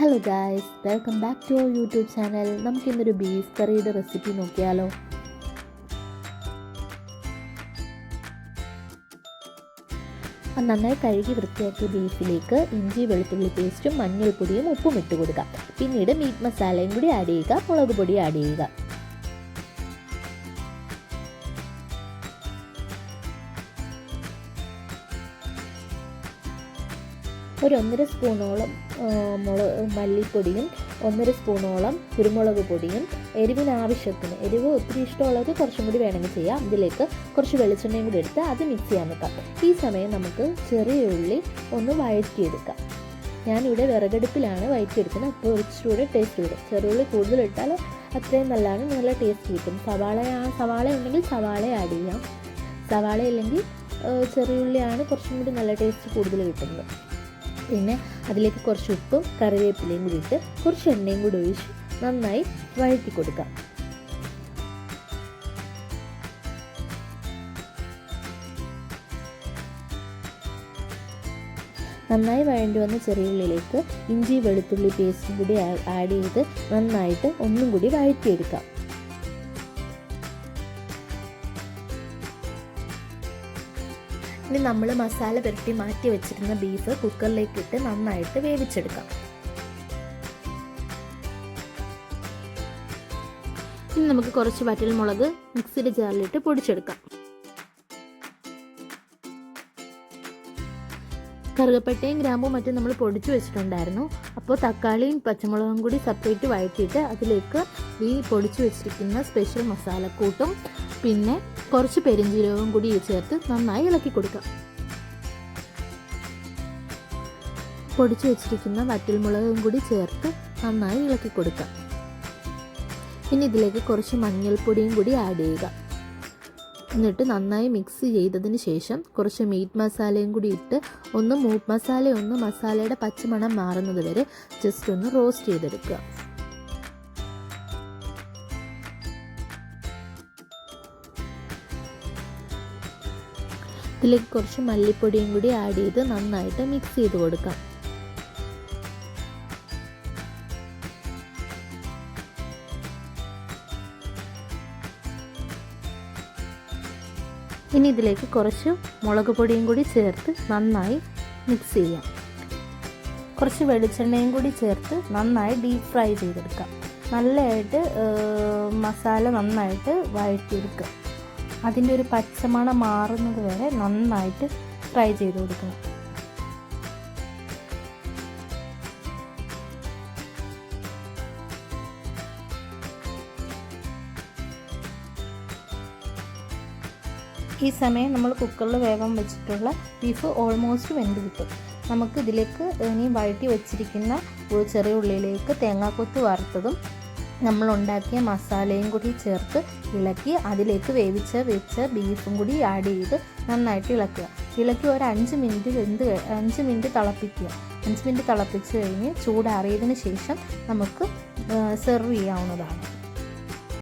Hello guys welcome back to our YouTube channel നമുക്കിന്നൊരു beef കറിയുടെ recipe നോക്കിയാലോ? നന്നായി കഴുകി വൃത്തിയാക്കിയ ബീഫിലേക്ക് ഇഞ്ചി വെളുത്തുള്ളി പേസ്റ്റും മഞ്ഞൾപ്പൊടിയും ഉപ്പും ഇട്ട് കൊടുക്കുക പിന്നീട് മീറ്റ് മസാലയും കൂടി ആഡ് ചെയ്യുക മുളക് പൊടി ആഡ് ചെയ്യുക. ഒരു ഒന്നര സ്പൂണോളം മുളക് മല്ലിപ്പൊടിയും ഒന്നര സ്പൂണോളം കുരുമുളക് പൊടിയും എരിവിന് ആവശ്യത്തിന് എരിവ് ഒത്തിരി ഇഷ്ടമുള്ളത് കുറച്ചും കൂടി വേണമെങ്കിൽ ചെയ്യാം. ഇതിലേക്ക് കുറച്ച് വെളിച്ചെണ്ണയും കൂടി എടുത്ത് അത് മിക്സ് ചെയ്യാൻ വെക്കാം. ഈ സമയം നമുക്ക് ചെറിയ ഉള്ളി ഒന്ന് വഴറ്റിയെടുക്കാം. ഞാനിവിടെ വിറകടുപ്പിലാണ് വഴറ്റിയെടുക്കുന്നത്. അപ്പോൾ ഇച്ചിരി ടേസ്റ്റ് വരും. ചെറിയുള്ളി കൂടുതൽ ഇട്ടാൽ അത്രയും നല്ലതാണ്. നല്ല ടേസ്റ്റ് കിട്ടും. സവാള സവാള ഉണ്ടെങ്കിൽ സവാള ആഡ് ചെയ്യാം. സവാള ഇല്ലെങ്കിൽ ചെറിയുള്ളിയാണ് കുറച്ചും കൂടി നല്ല ടേസ്റ്റ് കൂടുതൽ കിട്ടുന്നത്. പിന്നെ അതിലേക്ക് കുറച്ച് ഉപ്പും കറിവേപ്പിലയും കൂടി ഇട്ട് കുറച്ച് എണ്ണയും കൂടി ഒഴിച്ച് നന്നായി വഴറ്റി കൊടുക്കാം. നന്നായി വഴണ്ടി വന്ന ചെറിയ ഉള്ളിലേക്ക് ഇഞ്ചി വെളുത്തുള്ളി പേസ്റ്റും കൂടി ആഡ് ചെയ്ത് നന്നായിട്ട് ഒന്നും കൂടി വഴറ്റിയെടുക്കാം. ഇനി നമ്മൾ മസാല പുരട്ടി മാറ്റി വെച്ചിരുന്ന ബീഫ് കുക്കറിലേക്ക് ഇട്ട് നന്നായിട്ട് വേവിച്ചെടുക്കാം. ഇനി നമുക്ക് കുറച്ച് വറ്റൽ മുളക് മിക്സിയുടെ ജാറിലിട്ട് പൊടിച്ചെടുക്കാം. കറുകപ്പട്ടയും ഗ്രാമ്പും മറ്റും നമ്മൾ പൊടിച്ചു വെച്ചിട്ടുണ്ടായിരുന്നു. അപ്പോൾ തക്കാളിയും പച്ചമുളകും കൂടി സെപ്പറേറ്റ് വഴറ്റിയിട്ട് അതിലേക്ക് ഈ പൊടിച്ചു വെച്ചിരിക്കുന്ന സ്പെഷ്യൽ മസാലക്കൂട്ടും പിന്നെ കുറച്ച് പെരിഞ്ജീരകവും കൂടി ചേർത്ത് നന്നായി ഇളക്കി കൊടുക്കാം. പൊടിച്ചു വെച്ചിരിക്കുന്ന വറ്റൽമുളകും കൂടി ചേർത്ത് നന്നായി ഇളക്കി കൊടുക്കാം. ഇനി ഇതിലേക്ക് കുറച്ച് മഞ്ഞൾപ്പൊടിയും കൂടി ആഡ് ചെയ്യുക. എന്നിട്ട് നന്നായി മിക്സ് ചെയ്തതിന് ശേഷം കുറച്ച് മീറ്റ് മസാലയും കൂടി ഇട്ട് ഒന്ന് മൂട്ട് മസാല ഒന്ന് മസാലയുടെ പച്ചമണം മാറുന്നത് വരെ ജസ്റ്റ് ഒന്ന് റോസ്റ്റ് ചെയ്തെടുക്കുക. ഇതിലേക്ക് കുറച്ച് മല്ലിപ്പൊടിയും കൂടി ആഡ് ചെയ്ത് നന്നായിട്ട് മിക്സ് ചെയ്ത് കൊടുക്കാം. ഇനി ഇതിലേക്ക് കുറച്ച് മുളക് പൊടിയും കൂടി ചേർത്ത് നന്നായി മിക്സ് ചെയ്യാം. കുറച്ച് വെളിച്ചെണ്ണയും കൂടി ചേർത്ത് നന്നായി ഡീപ്പ് ഫ്രൈ ചെയ്തെടുക്കാം. നല്ലതായിട്ട് മസാല നന്നായിട്ട് വഴറ്റിയെടുക്കുക അതിന്റെ ഒരു പച്ചമണം മാറുന്നത് വരെ നന്നായിട്ട് ഫ്രൈ ചെയ്ത് കൊടുക്കണം. ഈ സമയം നമ്മൾ കുക്കറിൽ വേഗം വെച്ചിട്ടുള്ള ബീഫ് ഓൾമോസ്റ്റ് വെന്ത് കിട്ടും. നമുക്ക് ഇതിലേക്ക് ഇനി വഴറ്റി വെച്ചിരിക്കുന്ന ചെറിയ ഉള്ളിയിലേക്ക് തേങ്ങാക്കൊത്ത് വറുത്തതും നമ്മൾ ഉണ്ടാക്കിയ മസാലയും കൂടി ചേർത്ത് ഇളക്കി അതിലേക്ക് വേവിച്ച വെച്ച ബീഫും കൂടി ആഡ് ചെയ്ത് നന്നായിട്ട് ഇളക്കുക. ഇളക്കി ഒരു അഞ്ച് മിനിറ്റ് വെന്ത് അഞ്ച് മിനിറ്റ് തിളപ്പിക്കുക. അഞ്ച് മിനിറ്റ് തിളപ്പിച്ച് കഴിഞ്ഞ് ചൂടാറിയതിന് ശേഷം നമുക്ക് സെർവ് ചെയ്യാവുന്നതാണ്.